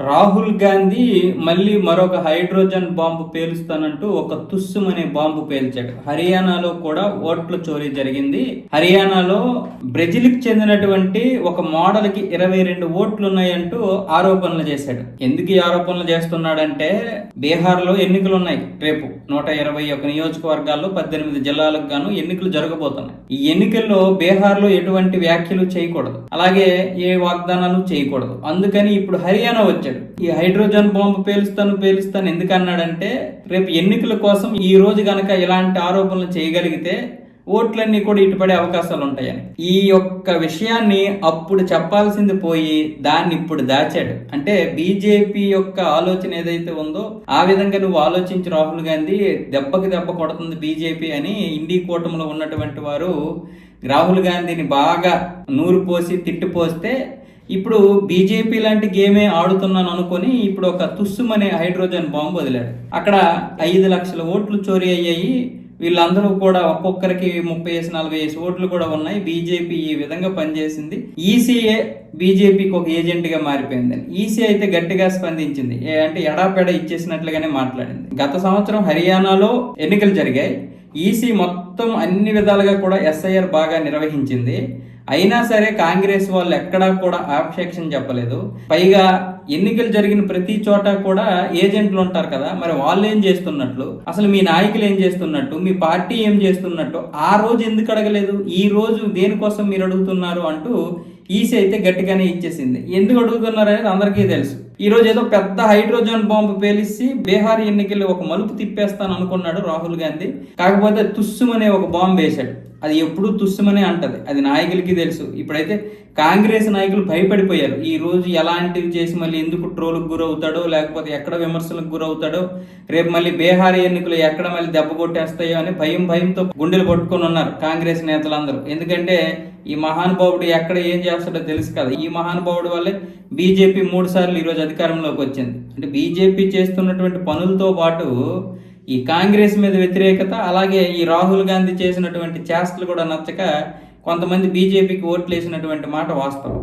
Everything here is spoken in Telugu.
రాహుల్ గాంధీ మళ్ళీ మరొక హైడ్రోజన్ బాంబు పేలుస్తానంటూ ఒక తుస్సుం అనే బాంబు పేల్చాడు. హర్యానాలో కూడా ఓట్ల చోరీ జరిగింది. హర్యానాలో బ్రెజిల్కి చెందినటువంటి ఒక మోడల్కి ఇరవై రెండు ఓట్లు ఉన్నాయంటూ ఆరోపణలు చేశాడు. ఎందుకు ఈ ఆరోపణలు చేస్తున్నాడంటే బీహార్లో ఎన్నికలు ఉన్నాయి రేపు నూట ఇరవై ఒక నియోజకవర్గాల్లో పద్దెనిమిది జిల్లాలకు గాను ఎన్నికలు జరగబోతున్నాయి. ఈ ఎన్నికల్లో బీహార్లో ఎటువంటి వ్యాఖ్యలు చేయకూడదు. అలాగే ఏ వాగ్దానాలు చేయకూడదు. అందుకని ఇప్పుడు హర్యానా వచ్చాడు ఈ హైడ్రోజన్ బాంబు పేలుస్తాను పేలుస్తాను ఎందుకు అన్నాడంటే రేపు ఎన్నికల కోసం ఈ రోజు గనక ఇలాంటి ఆరోపణలు చేయగలిగితే ఓట్లన్నీ కూడా ఇటుపడే అవకాశాలు ఉంటాయని. ఈ యొక్క విషయాన్ని అప్పుడు చెప్పాల్సింది పోయి దాన్ని ఇప్పుడు దాచాడు. అంటే బీజేపీ యొక్క ఆలోచన ఏదైతే ఉందో ఆ విధంగా నువ్వు ఆలోచించి రాహుల్ గాంధీ దెబ్బకి దెబ్బ కొడుతుంది బీజేపీ అని ఇండి కూటమిలో ఉన్నటువంటి వారు రాహుల్ గాంధీని బాగా నూరు పోసి తిట్టిపోస్తే ఇప్పుడు బీజేపీ లాంటి గేమే ఆడుతున్నాను అనుకొని ఇప్పుడు ఒక తుస్సుమనే హైడ్రోజన్ బాంబు వదిలాడు. అక్కడ ఐదు లక్షల ఓట్లు చోరీ అయ్యాయి. వీళ్ళందరూ కూడా ఒక్కొక్కరికి ముప్పై వేసి నలభై వేసి ఓట్లు కూడా ఉన్నాయి. బీజేపీ ఈ విధంగా పనిచేసింది. ఈసీఏ బీజేపీకి ఒక ఏజెంట్గా మారిపోయింది. మారిపోయిందని ఈసీ అయితే గట్టిగా స్పందించింది. ఏ అంటే ఎడాపెడ ఇచ్చేసినట్లుగానే మాట్లాడింది. గత సంవత్సరం హర్యానాలో ఎన్నికలు జరిగాయి. ఈసీ మొత్తం అన్ని విధాలుగా కూడా ఎస్ఐఆర్ బాగా నిర్వహించింది. అయినా సరే కాంగ్రెస్ వాళ్ళు ఎక్కడా కూడా ఆక్షేక్షణ చెప్పలేదు. పైగా ఎన్నికలు జరిగిన ప్రతి చోట కూడా ఏజెంట్లు ఉంటారు కదా మరి వాళ్ళు ఏం చేస్తున్నట్లు? అసలు మీ నాయకులు ఏం చేస్తున్నట్టు? మీ పార్టీ ఏం చేస్తున్నట్టు? ఆ రోజు ఎందుకు అడగలేదు? ఈ రోజు దేనికోసం మీరు అడుగుతున్నారు అంటూ ఈసీ అయితే గట్టిగానే ఇచ్చేసింది. ఎందుకు అడుగుతున్నారు అనేది అందరికీ తెలుసు. ఈ రోజు ఏదో పెద్ద హైడ్రోజన్ బాంబు పేలిసి బీహార్ ఎన్నికలు ఒక మలుపు తిప్పేస్తాను అనుకున్నాడు రాహుల్ గాంధీ. కాకపోతే తుస్సుమనే ఒక బాంబు వేశాడు. అది ఎప్పుడూ తుస్సుమనే అంటది. అది నాయకులకి తెలుసు. ఇప్పుడైతే కాంగ్రెస్ నాయకులు భయపడిపోయారు. ఈ రోజు ఎలాంటివి చేసి మళ్ళీ ఎందుకు ట్రోల్కి గురవుతాడో లేకపోతే ఎక్కడ విమర్శలకు గురవుతాడో రేపు మళ్ళీ బీహార్ ఎన్నికలు ఎక్కడ మళ్ళీ దెబ్బ కొట్టేస్తాయో అని భయం భయంతో గుండెలు పట్టుకొని ఉన్నారు కాంగ్రెస్ నేతలందరూ. ఎందుకంటే ఈ మహానుభావుడు ఎక్కడ ఏం చేస్తాడో తెలుసు కదా. ఈ మహానుభావుడు వల్లే బీజేపీ మూడు సార్లు ఈరోజు అధికారంలోకి వచ్చింది. అంటే బీజేపీ చేస్తున్నటువంటి పనులతో పాటు ఈ కాంగ్రెస్ మీద వ్యతిరేకత అలాగే ఈ రాహుల్ గాంధీ చేసినటువంటి చేష్టలు కూడా నచ్చక కొంతమంది బీజేపీకి ఓట్లు వేసినటువంటి మాట వాస్తవం.